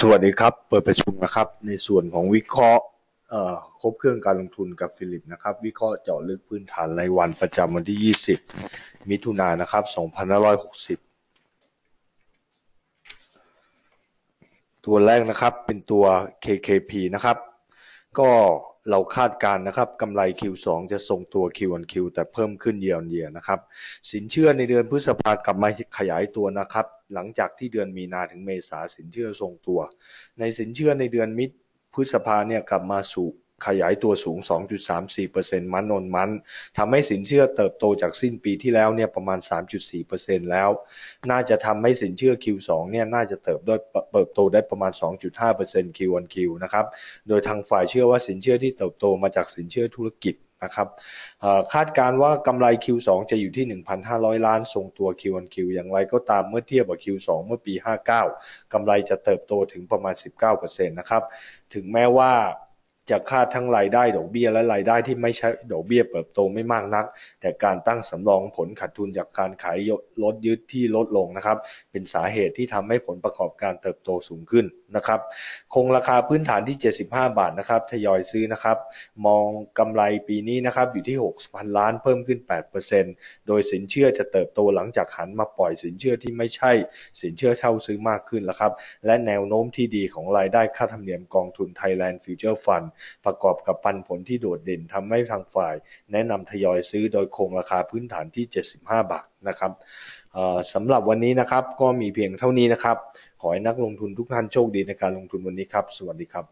สวัสดีครับ เปิดประชุมนะครับ ในส่วนของวิเคราะห์ครบเครื่องการลงทุนกับฟิลิปนะครับ วิเคราะห์เจาะลึกพื้นฐานรายวันประจำวันที่ 20 มิถุนายนนะครับ 2560 ตัวแรกนะครับเป็นตัว KKP นะครับ ก็เราคาดการณ์นะครับกำไร Q2 จะทรงตัว Q1Q แต่เพิ่มขึ้นเยียร์เยียนะครับ สินเชื่อในเดือนพฤษภากลับมาขยายตัวนะครับ หลังจากที่เดือนมีนาถึงเมษาสินเชื่อทรงตัว ในสินเชื่อในเดือนมิถุพฤษภาเนี่ยกลับมาสู่ ขยายตัวสูง 2.34%มันนนมันทำให้สินเชื่อเติบโตจากสิ้นปีที่แล้วเนี่ยประมาณ 3.4%แล้ว น่าจะทำให้สินเชื่อ Q2 เนี่ยน่าจะเติบโตเติบโตได้ประมาณ 2.5% Q1Q นะครับ โดยทางฝ่ายเชื่อว่าสินเชื่อที่เติบโตมาจากสินเชื่อธุรกิจนะครับคาดการว่ากำไร Q2 จะอยู่ที่ 1,500 ล้านทรงตัว Q1Q อย่างไรก็ตามเมื่อเทียบกับ Q2 เมื่อปี 59กำไรจะเติบโตถึงประมาณ 19%นะครับ ถึงแม้ว่า จะคาดทั้งรายได้ดอกเบี้ยและรายได้ที่ไม่ใช่ดอกเบี้ยเติบโตไม่มากนัก แต่การตั้งสำรองผลขาดทุนจากการขายรถยึดที่ลดลงนะครับ เป็นสาเหตุที่ทำให้ผลประกอบการเติบโตสูงขึ้นนะครับ คงราคาพื้นฐานที่ 75 บาทนะครับทยอยซื้อนะครับ มองกำไรปีนี้นะครับอยู่ที่ 6,000 ล้านเพิ่มขึ้น 8%โดยสินเชื่อจะเติบโตหลังจากหันมาปล่อยสินเชื่อที่ไม่ใช่สินเชื่อเช่าซื้อมากขึ้นแล้วครับ และแนวโน้มที่ดีของรายได้ค่าธรรมเนียมกองทุน Thailand Future Fund ประกอบกับปันผลที่โดดเด่นทำให้ทางฝ่าย แนะนำทยอยซื้อโดยคงราคาพื้นฐานที่ 75 บาทนะครับสำหรับวันนี้นะครับก็มีเพียงเท่านี้นะครับ ขอให้นักลงทุนทุกท่านโชคดีในการลงทุนวันนี้ครับ สวัสดีครับ